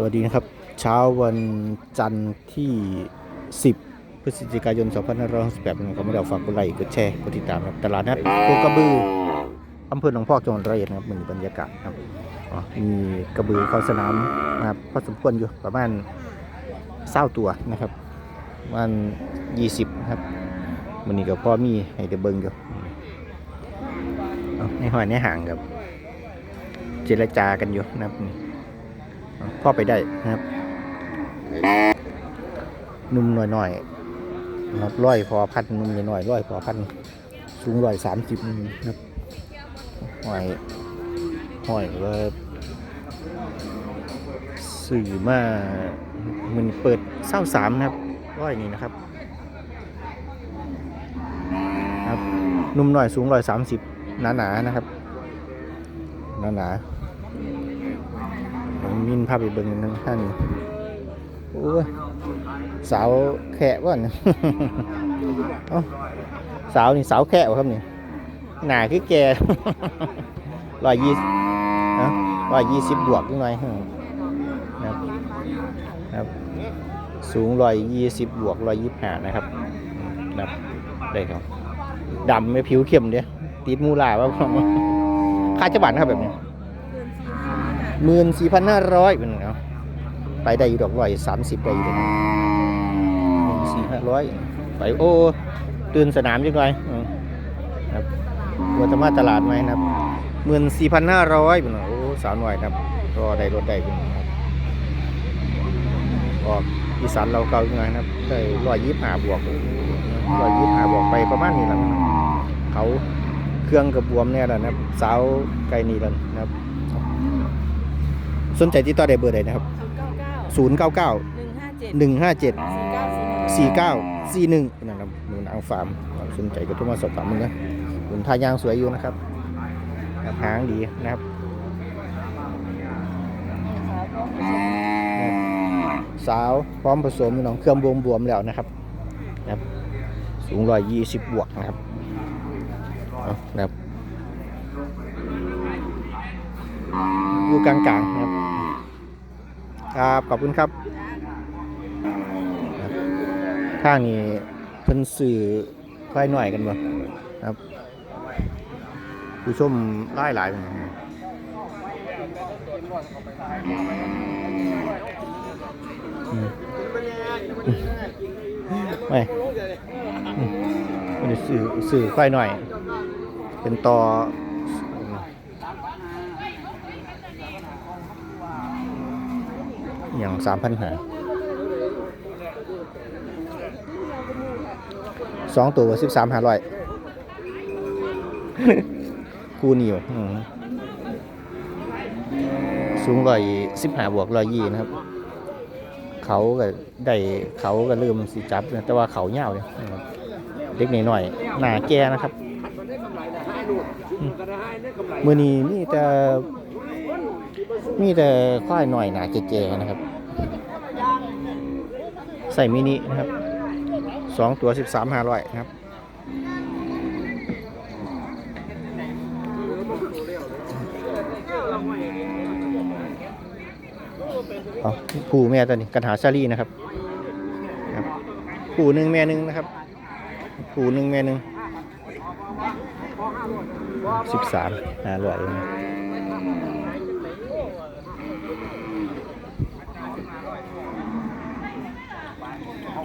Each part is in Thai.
สวัสดีนะครับ เช้าวันจันทร์ที่ 10 พฤศจิกายน 2568นะครับไม่ได้ฝากกดไลค์กดแชร์กดติดตามครับตลาดนัดโคกระบืออำเภอหนองพอกจังหวัดร้อยเอ็ดครับมีบรรยากาศครับมีกระบือเข้าสนามนะครับพอสมควรอยู่ประมาณเศร้าตัวนะครับประมัน20นะครับวันนี้ก็พ่อมีให้เดเบิงอยู่ในหอยในห่างครับ เจรจากันอยู่นะครับ พ่อไปได้นะครับ นุ่มหน่อยๆนะครับร้อยพอพันนุ่มหน่อยร้อยพอพันสูงร้อยสามสิบนะครับหอยหอยว่าสื่อมามันเปิดเศร้าสามนะครับร้อยนี่นะครับครับนุ่มหน่อยสูงร้อยสามสิบหนาๆนะครับหนาหนา มมินภาพไปเบิ่งนึงท่านโอ้ยสาวแขะว่ะเอ้าสาวนี่สาวแขะวะครับนี่หนาคือแกร้อยยี่นะร้อยยี่สิบบวกยังไงนะครับนะครับ สูงร้อยยี่สิบบวกร้อยยี่สิบห้านะครับนะครับได้ครับดำไม่ผิวเข้มเดียติดมูลาว่าค่าจะบัตรนะครับแบบนี้ หมื่นสี่พันห้าร้อยเป็นเนาะไปได้อยู่ดอกร้อยสามสิบได้อยู่ดอกหมื่นสี่ห้าร้อยไปโอ้ตื่นสนามจังเลยครับวัตมาตลาดไหมครับหมื่นสี่พันห้าร้อยเป็นเนาโอ้สาวหน่อยครับก็ได้รถได้เป็นครับออกอีสานเราเก่ายังไงนะครับได้ร้อยยี่สิบห้าบวกร้อยยี่สิบห้าบวกไปประมาณนี้แหละครับเขาเครื่องกับบวมเนี่ยแหละนะครับสาวไกลนี่แล้วนะครับ สนใจที่ต่อได้เบอร์ใดนะครับศูนย์เก้าเก้า0 9 9หนึ่งห้าเจ็ด1 5 7สี่เก้าสี่หนึ่ง4 9 4 1นะครับหนูนางฟาร์มสนใจก็โทรมาสอบถามมึงนะหนุนทายางสวยอยู่นะครับครับหางดีนะครับสาวพร้อมผสมน้องเครื่องบวมบวมๆแล้วนะครับนะครับ สูงร้อยยี่สิบบวกนะครับเอานะครับอยู่กลางๆนะครับ ครับขอบคุณครับข้างนี้เพิ่นสื่อค่อยหน่อยกันบ่ครับ ผู้ชมไล่หลายเป็นอืมไม่มันสื่อสื่อค่อยหน่อย เป็นต่อ อย่างสามพันหาสองตัวสิบสามหาร้อยคู่นี่ว่ะอืมสูงร้อยสิบห้าบวกร้อยยี่นะครับ เขาก็ได้เขาก็เริ่มสิจับนะแต่ว่าเขาเหี่ยวเลยนะครับเด็กหน่อยๆหน้าแก่นะครับอืมมือนี้มีแต่ มีแต่ควายหน่อยหนาแก่ๆนะครับใส่มินินะครับสองตัวสิบสามห้าร้อยนะครับเอาผู้แม่ตัวนี้กันหาซารี่นะครับผู้หนึ่งแม่หนึ่งนะครับผู้หนึ่งแม่หนึ่งสิบสามห้าร้อยเองเอา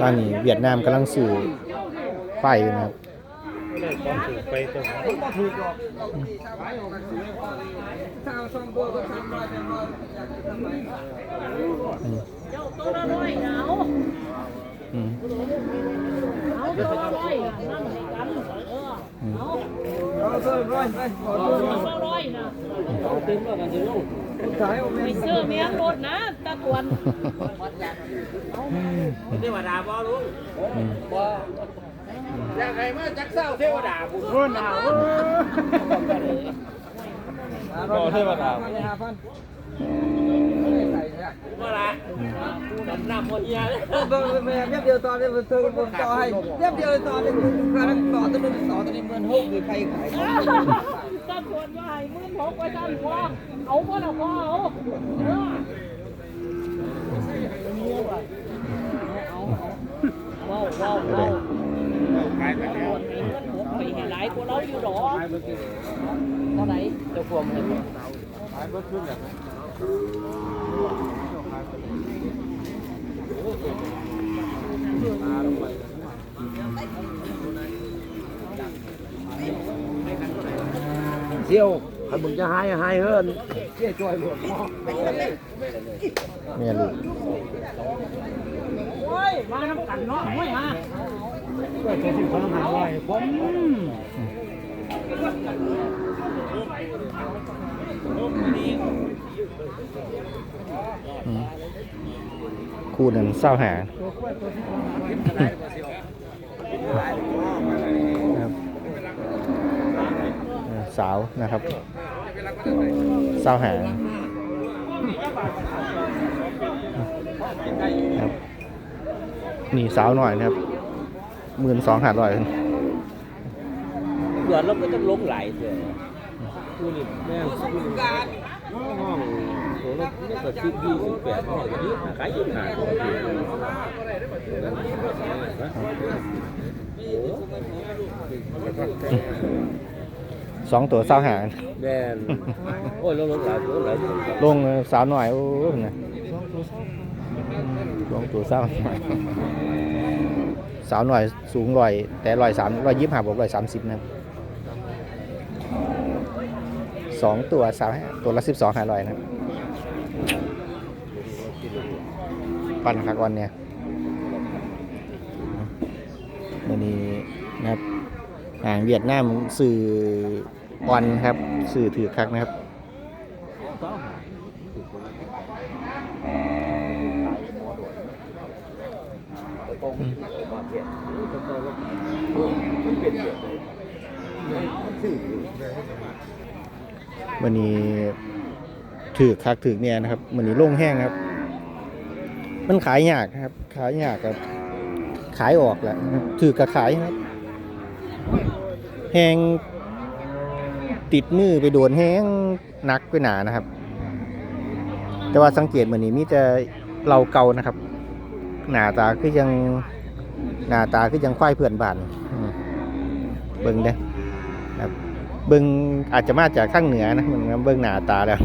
ตอนนี้เวียดนามกำลังสื่อไฟอยู่นะครับเจ้าตัวละร้อยนะเอาอืมเอาตัวละร้อยนะนั่งให้กันเอออืมเอาเอาตัวละร้อ ยนะไปซื้อเมียรถนะตาตวนเทวดาบ่ลุงอืมอยากให้มาจักเศร้าเทวดาบุญรุ่นเอาบ่เทวดาว่าละดำน้ำหมดเอียเลยเงแม่เย็บเดียวตอนนี้มันเธอผมต่อให้เย็บเดียวตอนนี้คือการต่อตัวนึงต่อตัวนี้เมือนหกหรือใครขาย ตาตส่วนว่าให้มื่นหกไว้ด้านหัวเอาบ่ละพ่อเอาเออว้าวว้าวว้าวคนมีเงินหกไปให้หลายกว่าเราอยู่ดอกเท่าไหร่เจ้าความเงิน เที่ยวใครมึงจะหายหายเฮิร์นเที่ยวจอยหมดแม่ลูกโอ้ยมาทำกันเนาะโอ้ยมาก็จะสิบคนหาไว้ผมอืมคู่นั้นเศร้าหาครับเออ สาวนะครับเศร้าหาครับนี่สาวหน่อยนะครับหมื่นสองหาร้อยเดือนเราก็ต้องลงไหลเถอะกูนี่แม่งกูนี่ห้องโหแล้วนี่ก็สิบยี่สิบแปดห้องนี้ขายยี่ห้าตัวเดียวนั่นนะ สองตัวเศร้าหาแม่นโอ้ยลงลงหลายตัวหลายตัวลงสาวหน่อยโอ้ยนะลงตัวเศร้าหน่อยสาวหน่อยสูงร้อย แต่ร้อยสามร้อยยี่สิบห้าบวกร้อยสามสิบนะครับสองตัวสาวห้าตัวละสิบสองห้าร้อยนะครับปันคักวันเนี่ยวันนี้นะครับ อ่างเวียดนามสื่อวันครับสื่อถือคักนะครับวันนี้ถือคักถือเนี่ยนะครับวันนี้โล่งแห้งครับ มันขายยากครับ ขายยากครับ ขายออกแหละถือกับขายครับ แห้งติดมือไปโดนแห้งนักไปหนานะครับ แต่ว่าสังเกตเหมือนนี้มีแต่เราเก่านะครับ หน้าตาคือยังหน้าตาคือยังควายเพื่อนบ้านเบิ่งเด้ครับเบิ่งอาจจะมาจากข้างเหนือนะเหมือนกับเบิ่งหน้าตาแล้ว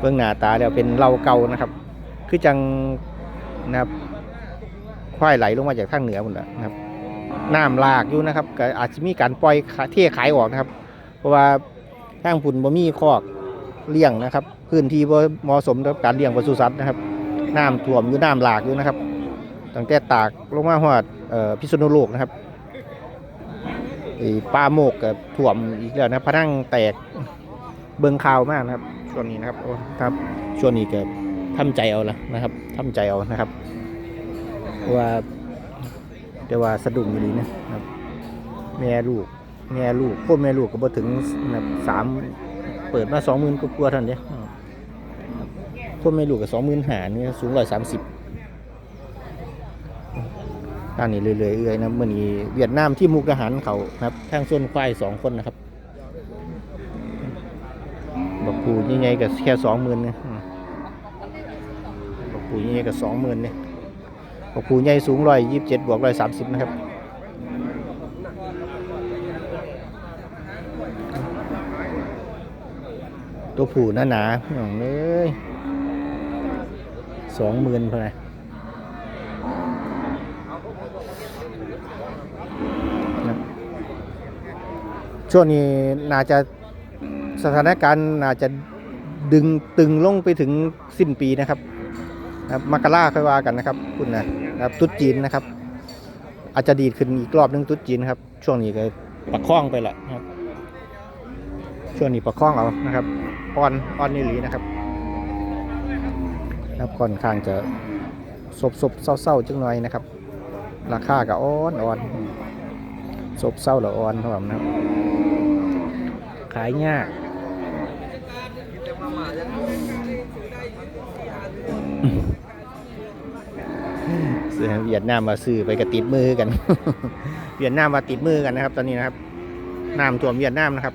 เบิ่งหน้าตาแล้วเป็นเราเก่านะครับ คือจังนะครับควายไหลลงมาจากข้างเหนือหมดแล้วนะครับ น้ำหลากอยู่นะครับก็อาจจะมีการปล่อยเทขายออกนะครับ เพราะว่าทางพุ่นบ่มีคอกเลี้ยงนะครับ พื้นที่บ่เหมาะสมกับการเลี้ยงปศุสัตว์นะครับน้ำท่วมอยู่น้ำหลากอยู่นะครับตั้งแต่ตากลงมาหอดเอ่อพิษณุโลกนะครับไอ้ป่าโมกกับท่วมอีกแล้วนะพะนังแตกเบิงข่าวมากนะครับช่วงนี้นะครับโอ้ครับช่วงนี้ก็ทำใจเอาละนะครับทำใจเอานะครับเพราะว่า แต่ว่าสะดุ้งอยู่ดีนะครับ แม่ลูก แม่ลูกพ่อแม่ลูกก็บ่ถึงนะครับสามเปิดมาสองหมื่นกว่าๆเท่านั้นเด้อืมครับพ่อแม่ลูกก็สองหมื่นหานี่สูงร้อยสามสิบด้านนี้เรื่อยๆเอื่อยนะเมื่อนี้เวียดนามที่มุกดาหารเขาครับทางส่วนควายสองคนนะครับบอกปูยังไงก็แค่สองหมื่นเนี่ยบอกปูยังไงก็สองหมื่นเนี่ย บอกปูใหญ่สูงร้อยยี่สิบเจ็ดบวกร้อยสามสิบนะครับตัวผูหนาหนาๆอย่างเลยสองหมื่นเท่าไหร่นะช่วงนี้น่าจะสถานการณ์น่าจะดึงตึงลงไปถึงสิ้นปีนะครับ นะครับมกราค่อยว่ากันนะครับคุณนะครับตุ๊ดจีนนะครับ อาจจะดีดขึ้นอีกรอบนึงตุ๊ดจีนครับ ช่วงนี้ก็ประคองไปละนะครับ ช่วงนี้ประคองเอานะครับอ่อนอ่อนนี่หลีนะครับแล้วค่อนข้างจะซบซบเศร้าเศร้าๆจังหน่อยนะครับ ราคาก็อ่อนอ่อนซบเศร้าแล้วอ่อนเท่าไหร่นะครับขายยาก เวียดนามมาซื้อไปกระติดมือกัน เวียดนามมาติดมือกันนะครับ ตอนนี้นะครับน้ำท่วมเวียดนามนะครับ